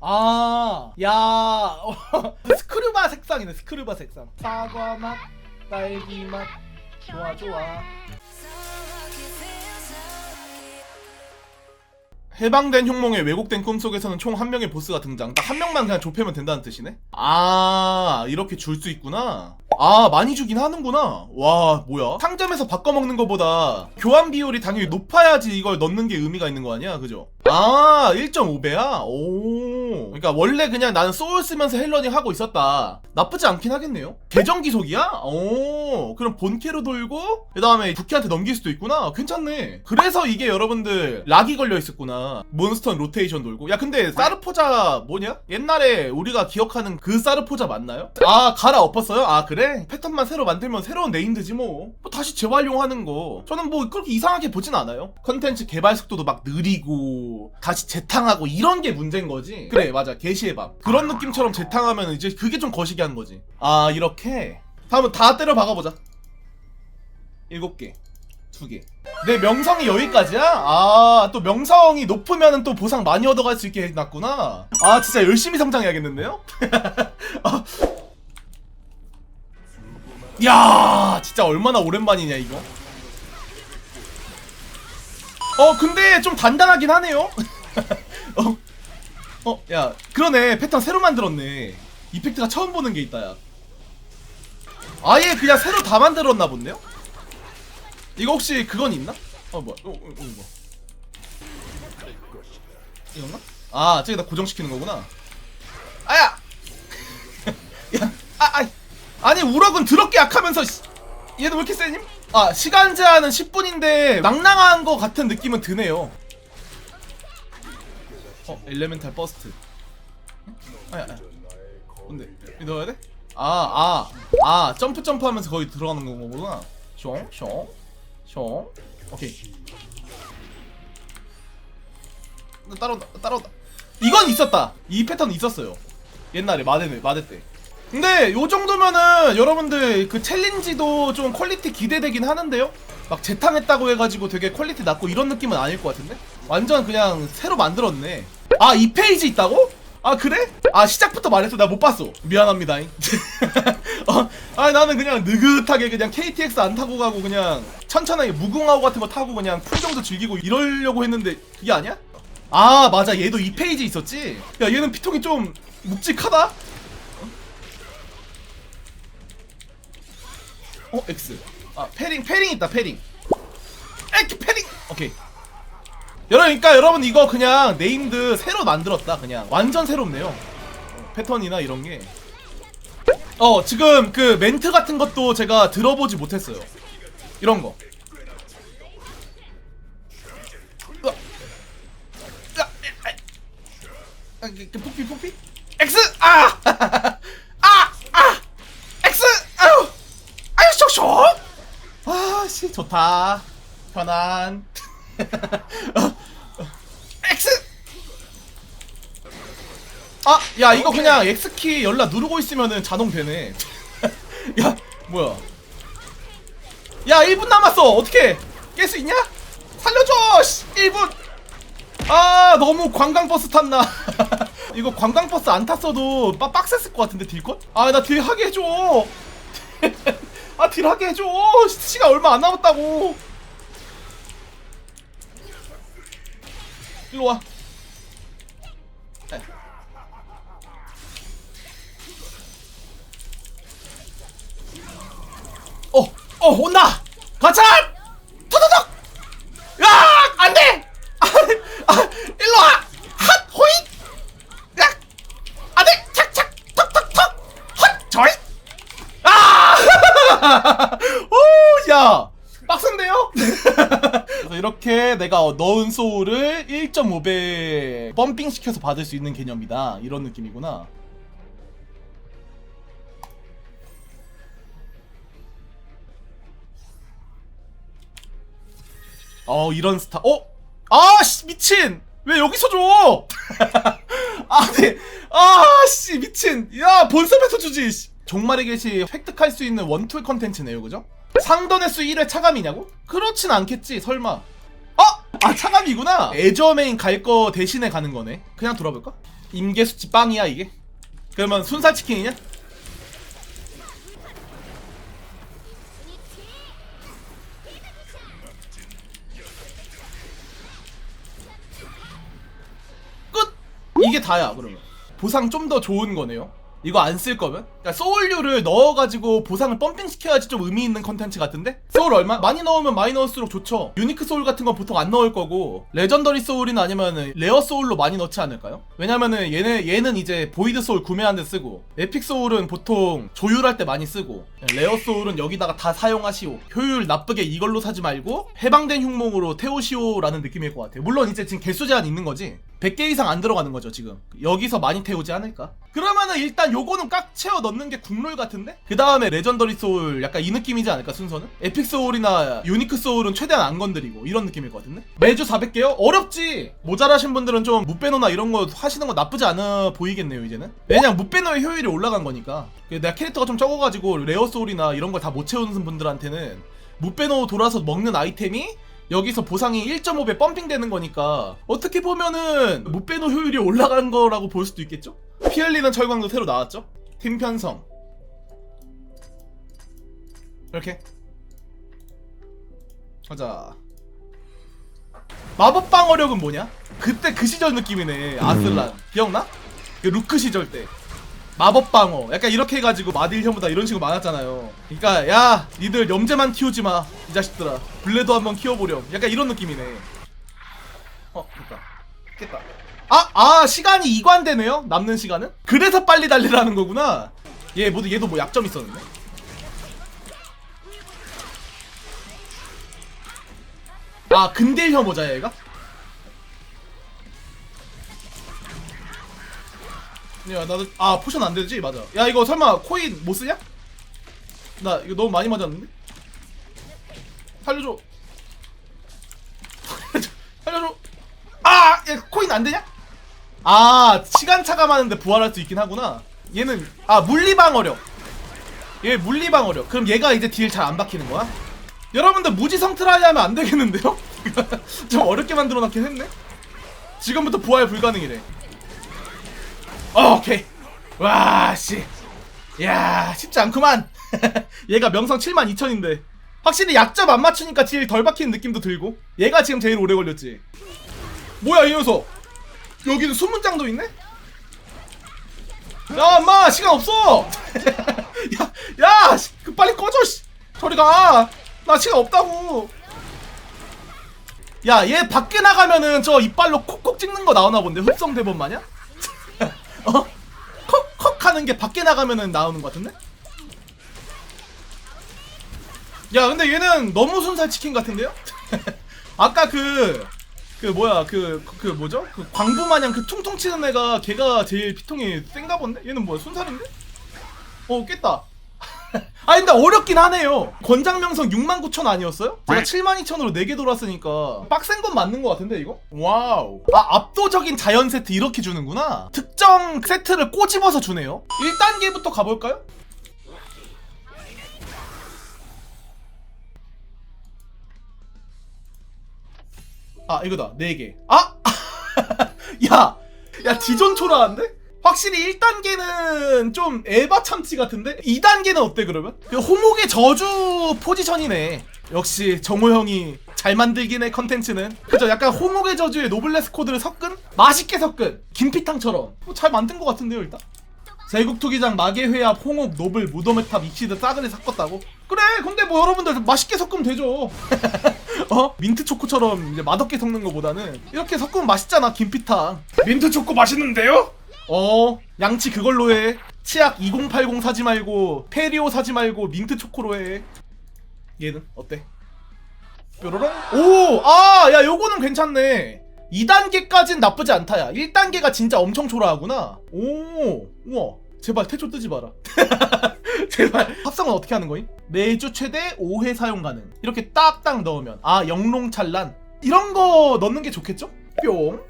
아, 야, 어, 스크류바 색상이네, 스크류바 색상. 사과 맛, 딸기 맛, 좋아, 좋아. 해방된 흉몽의 왜곡된 꿈속에서는 총 한 명의 보스가 등장. 딱 한 명만 그냥 좁히면 된다는 뜻이네? 아, 이렇게 줄 수 있구나. 아, 많이 주긴 하는구나. 와, 뭐야? 상점에서 바꿔먹는 것보다 교환 비율이 당연히 높아야지 이걸 넣는 게 의미가 있는 거 아니야? 그죠? 아, 1.5배야? 오. 그러니까 원래 그냥 나는 소울 쓰면서 헬러닝 하고 있었다. 나쁘지 않긴 하겠네요. 계정 기속이야? 오. 그럼 본캐로 돌고, 그 다음에 부캐한테 넘길 수도 있구나. 괜찮네. 그래서 이게 여러분들 락이 걸려 있었구나. 몬스터 로테이션 돌고. 야, 근데 사르포자 뭐냐? 옛날에 우리가 기억하는 그 사르포자 맞나요? 아, 갈아 엎었어요? 아, 그래? 패턴만 새로 만들면 새로운 네임드지 뭐. 뭐 다시 재활용하는 거. 저는 뭐 그렇게 이상하게 보진 않아요. 컨텐츠 개발 속도도 막 느리고, 다시 재탕하고 이런 게 문제인 거지. 그래, 맞아. 게시해봐. 그런 느낌처럼 재탕하면 이제 그게 좀 거시기 한 거지. 아, 이렇게. 다음은 다 때려 박아보자. 일곱 개. 두 개. 내 명성이 여기까지야? 아, 또 명성이 높으면 또 보상 많이 얻어갈 수 있게 해놨구나. 아, 진짜 열심히 성장해야겠는데요? 아. 야, 진짜 얼마나 오랜만이냐, 이거. 어, 근데 좀 단단하긴 하네요? 어, 어, 야, 그러네. 패턴 새로 만들었네. 이펙트가 처음 보는 게 있다, 야. 아예 그냥 새로 다 만들었나 본데요? 이거 혹시 그건 있나? 어 뭐야? 어, 어, 어, 뭐? 이건가? 아, 저기다 고정시키는 거구나. 아야! 야, 아, 아, 아니 우럭은 더럽게 약하면서 씨, 얘는 왜 이렇게 세님? 아, 시간 제한은 10분인데 낭낭한 거 같은 느낌은 드네요. 어, 엘레멘탈 버스트. 아야, 아야. 뭔데? 넣어야 돼? 아, 아, 아, 점프 점프 하면서 거기 들어가는 거구나. 숑, 숑, 숑. 오케이. 나 따라온다, 나 따라온다. 이건 있었다. 이 패턴 있었어요. 옛날에 마대 마대 때. 근데 요 정도면은 여러분들 그 챌린지도 좀 퀄리티 기대되긴 하는데요? 막 재탕했다고 해가지고 되게 퀄리티 낮고 이런 느낌은 아닐 것 같은데? 완전 그냥 새로 만들었네. 아, 이 페이지 있다고? 아, 그래? 아, 시작부터 말했어. 나 못 봤어. 미안합니다. 어, 아, 나는 그냥 느긋하게 그냥 KTX 안 타고 가고 그냥 천천하게 무궁화호 같은 거 타고 그냥 풀 정도 즐기고 이러려고 했는데 그게 아니야? 아, 맞아. 얘도 이 페이지 있었지? 야, 얘는 피통이 좀 묵직하다? 어, X. 아, 패링, 패링 있다, 패링. 에키, 패링! 오케이. 그러니까 여러분 이거 그냥 네임드 새로 만들었다, 그냥. 완전 새롭네요. 어, 패턴이나 이런 게. 어, 지금 그 멘트 같은 것도 제가 들어보지 못했어요. 이런 거. 아, 그, 그, 폭피, 폭피? 아! 아! 좋다. 편안. 어, 어. X! 아, 야, 이거 그냥 X키 연락 누르고 있으면은 자동 되네. 야, 뭐야. 야, 1분 남았어. 어떻게? 깰 수 있냐? 살려줘! 씨, 1분! 아, 너무 관광버스 탔나. 이거 관광버스 안 탔어도 빡, 빡셌을 것 같은데, 딜컷? 아, 나 딜 하게 해줘! 아, 딜 하게 해줘! 시간 얼마 안 남았다고! 일로 와. 에. 어, 어, 온다! 가차! 터더덕! 야! 안 돼! 아, 아, 일로 와! 핫! 호잇! 야! 안 돼! 착! 착! 턱! 턱! 턱! 헛! 저잇! 아! 빡센데요? 그래서 이렇게 내가 넣은 소울을 1.5배 펌핑 시켜서 받을 수 있는 개념이다. 이런 느낌이구나. 어, 이런 스타. 어? 아, 씨, 미친! 왜 여기서 줘? 아, 네. 아, 씨, 미친. 야, 본섭에서 주지. 씨. 종말의 계시 획득할 수 있는 원툴 컨텐츠네요, 그죠? 상던 횟수 1회 차감이냐고? 그렇진 않겠지, 설마. 어? 아, 차감이구나. 애저 메인 갈 거 대신에 가는 거네. 그냥 돌아볼까? 임계수치 빵이야 이게? 그러면 순살 치킨이냐? 끝! 이게 다야 그러면 보상 좀 더 좋은 거네요 이거 안 쓸 거면? 그러니까 소울류를 넣어가지고 보상을 펌핑시켜야지 좀 의미 있는 컨텐츠 같은데? 소울 얼마? 많이 넣으면 많이 넣을수록 좋죠 유니크 소울 같은 건 보통 안 넣을 거고 레전더리 소울이나 아니면 레어 소울로 많이 넣지 않을까요? 왜냐면은 얘네, 얘는 이제 보이드 소울 구매하는 데 쓰고 에픽 소울은 보통 조율할 때 많이 쓰고 레어 소울은 여기다가 다 사용하시오 효율 나쁘게 이걸로 사지 말고 해방된 흉몽으로 태우시오라는 느낌일 것 같아요 물론 이제 지금 개수 제한 있는 거지 100개 이상 안 들어가는 거죠 지금. 여기서 많이 태우지 않을까? 그러면은 일단 요거는 깍 채워 넣는 게 국룰 같은데? 그 다음에 레전더리 소울 약간 이 느낌이지 않을까 순서는? 에픽 소울이나 유니크 소울은 최대한 안 건드리고 이런 느낌일 것 같은데? 매주 400개요? 어렵지! 모자라신 분들은 좀 무배노나 이런 거 하시는 거 나쁘지 않아 보이겠네요 이제는. 왜냐면 무배노의 효율이 올라간 거니까. 내가 캐릭터가 좀 적어가지고 레어 소울이나 이런 걸 다 못 채우는 분들한테는 무배노 돌아서 먹는 아이템이 여기서 보상이 1.5배 펌핑 되는 거니까 어떻게 보면은 무배노 효율이 올라간 거라고 볼 수도 있겠죠? 피 흘리는 철광도 새로 나왔죠? 팀 편성 이렇게 가자 마법 방어력은 뭐냐? 그때 그 시절 느낌이네 아슬란 기억나? 그 루크 시절 때 마법 방어. 약간 이렇게 해가지고 마딜 혐오다 이런 식으로 많았잖아요. 그니까 야 니들 염제만 키우지 마 이 자식들아. 블레도 한번 키워보렴. 약간 이런 느낌이네. 어 됐다. 깼다. 아, 아 시간이 이관되네요? 남는 시간은? 그래서 빨리 달리라는 거구나. 얘 모두 얘도 뭐 약점 있었는데? 아 근딜 혐오자야 얘가? 야 나도 아 포션 안 되지 맞아 야 이거 설마 코인 못 쓰냐? 나 이거 너무 많이 맞았는데 살려줘 살려줘 아! 야 코인 안 되냐? 아 시간차가 많은데 부활할 수 있긴 하구나 얘는 아 물리방어력 얘 물리방어력 그럼 얘가 이제 딜 잘 안 박히는 거야? 여러분들 무지성 트라이 하면 안 되겠는데요? 좀 어렵게 만들어 놨긴 했네 지금부터 부활 불가능이래 어, 오케이. 와, 씨. 야, 쉽지 않구만. 얘가 명성 7만 2천인데. 확실히 약점 안 맞추니까 딜 덜 박히는 느낌도 들고. 얘가 지금 제일 오래 걸렸지. 뭐야, 이 녀석. 여기는 수문장도 있네? 야, 엄마, 시간 없어! 야, 야, 씨, 그 빨리 꺼져, 씨. 저리 가. 나 시간 없다고. 야, 얘 밖에 나가면은 저 이빨로 콕콕 찍는 거 나오나 본데, 흡성 대본 마냥? 어? 컥 컥 하는 게 밖에 나가면은 나오는 것 같은데? 야 근데 얘는 너무 순살 치킨 같은데요? 아까 그, 그 뭐야, 그, 그 뭐죠? 그 광부 마냥 그 퉁퉁 치는 애가 걔가 제일 피통이 센가 본데? 얘는 뭐야, 순살인데? 어, 깼다. 아 근데 어렵긴 하네요 권장명성 69,000 아니었어요? 제가 72,000으로 4개 돌았으니까 빡센 건 맞는 것 같은데 이거? 와우 아 압도적인 자연 세트 이렇게 주는구나 특정 세트를 꼬집어서 주네요 1단계부터 가볼까요? 아 이거다 4개 아! 야! 야 디존 초라한데? 확실히 1단계는 좀 에바 참치 같은데? 2단계는 어때 그러면? 그 호목의 저주 포지션이네 역시 정호 형이 잘 만들긴 해 컨텐츠는 그죠 약간 호목의 저주에 노블레스 코드를 섞은 맛있게 섞은 김피탕처럼 뭐 잘 만든 것 같은데요 일단 제국투기장 마계회합 홍옥 노블 무덤의 탑 익시드 싸그리 섞었다고? 그래 근데 뭐 여러분들 맛있게 섞으면 되죠 어? 민트 초코처럼 이제 맛없게 섞는 것보다는 이렇게 섞으면 맛있잖아 김피탕 민트 초코 맛있는데요? 어? 양치 그걸로 해. 치약 2080 사지 말고 페리오 사지 말고 민트 초코로 해. 얘는 어때? 뾰로롱? 오아야 요거는 괜찮네. 2단계까진 나쁘지 않다 야. 1단계가 진짜 엄청 초라하구나. 오! 우와. 제발 태초 뜨지 마라. 제발. 합성은 어떻게 하는 거임? 매주 최대 5회 사용 가능. 이렇게 딱딱 넣으면. 아 영롱찰란 이런 거 넣는 게 좋겠죠? 뿅. 어?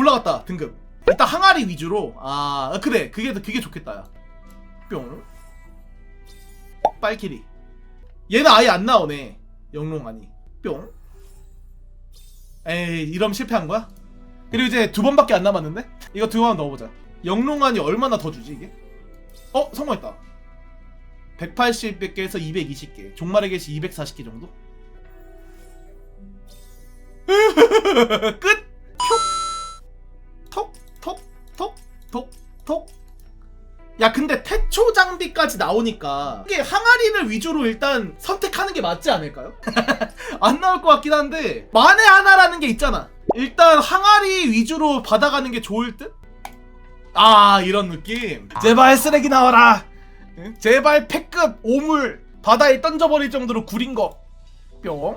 올라갔다 등급. 일단 항아리 위주로 아 그래 그게 그게 좋겠다 뿅 빨키리. 얘는 아예 안 나오네 영롱 아니. 뿅 에이 이러면 실패한 거야? 그리고 이제 두 번밖에 안 남았는데? 이거 두 번 넣어보자. 영롱한이 얼마나 더 주지 이게? 어 성공했다. 180개에서 220개. 종말의 개시 240개 정도? 끝! 톡! 톡! 야 근데 태초 장비까지 나오니까 이게 항아리를 위주로 일단 선택하는 게 맞지 않을까요? 안 나올 것 같긴 한데 만에 하나라는 게 있잖아 일단 항아리 위주로 받아가는 게 좋을 듯? 아 이런 느낌 제발 쓰레기 나와라 응? 제발 패급 오물 바다에 던져버릴 정도로 구린 거 뿅.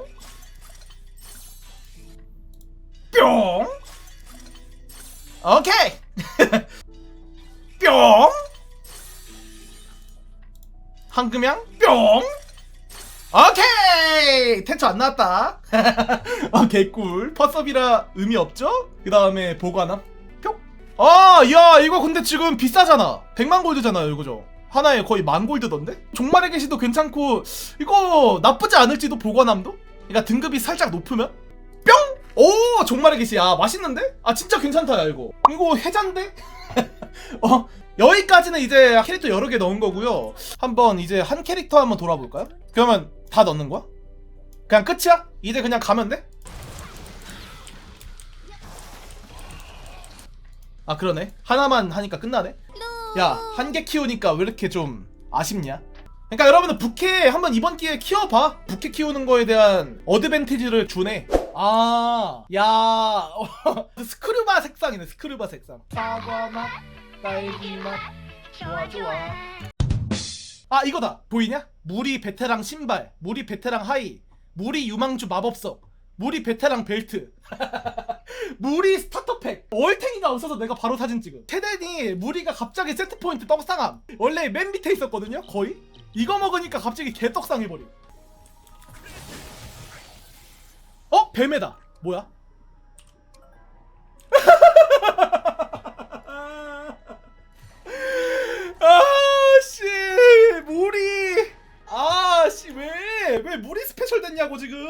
뿅. 오케이. 황금양 뿅. 오케이. 태초 안 나왔다. 아 개꿀. 퍼섭이라 의미 없죠? 그 다음에 보관함. 뿅. 아, 야 이거 근데 지금 비싸잖아. 100만 골드잖아요, 이거죠. 하나에 거의 만 골드던데? 종말의 계시도 괜찮고 이거 나쁘지 않을지도 보관함도? 그러니까 등급이 살짝 높으면? 뿅! 오 종말의 계시 야 맛있는데? 아 진짜 괜찮다 야 이거 이거 해잔데? 어 여기까지는 이제 캐릭터 여러 개 넣은 거고요 한번 이제 한 캐릭터 한번 돌아볼까요? 그러면 다 넣는 거야? 그냥 끝이야? 이제 그냥 가면 돼? 아 그러네 하나만 하니까 끝나네 야 한 개 키우니까 왜 이렇게 좀 아쉽냐? 그러니까 여러분들 부캐 한번 이번 기회에 키워봐. 부캐 키우는 거에 대한 어드밴티지를 주네. 아, 야, 어, 스크류바 색상이네. 스크류바 색상. 사과 맛, 딸기 맛, 좋아 좋아. 아 이거다. 보이냐? 무리 베테랑 신발, 무리 베테랑 하이, 무리 유망주 마법석, 무리 베테랑 벨트. 무리 스타터팩 월탱이가 없어서 내가 바로 사진 찍음 테덴이 무리가 갑자기 세트포인트 떡상함 원래 맨 밑에 있었거든요 거의 이거 먹으니까 갑자기 개 떡상해버림 어? 뱀에다 뭐야? 됐냐고 지금